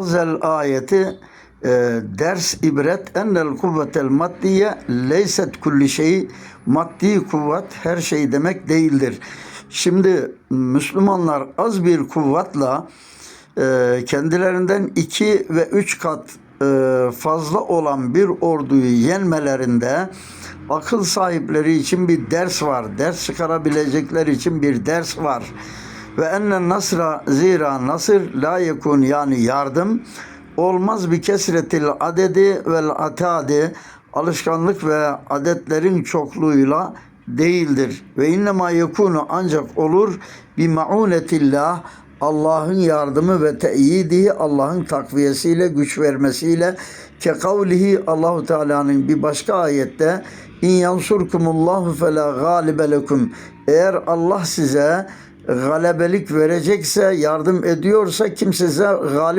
Zel ayeti e, ders ibret ennel kuvvetel maddiye leyset kulli şey maddi kuvvet her şey demek değildir. Şimdi Müslümanlar az bir kuvvetla e, kendilerinden iki ve üç kat e, fazla olan bir orduyu yenmelerinde akıl sahipleri için bir ders var. Ders çıkarabilecekleri için bir ders var. Ve enne nasra zira nasır la yekun yani yardım olmaz. Bir kesretil adedi vel atadi alışkanlık ve adetlerin çokluğuyla değildir. Ve innema yekunu ancak olur. Bi maunetillah Allah'ın yardımı ve teyidi Allah'ın takviyesiyle güç vermesiyle. Ke kavlihi Allahu Teala'nın bir başka ayette in yansurkumullahu fela galibe lekum. Eğer Allah size galebelik verecekse yardım ediyorsa kimse galip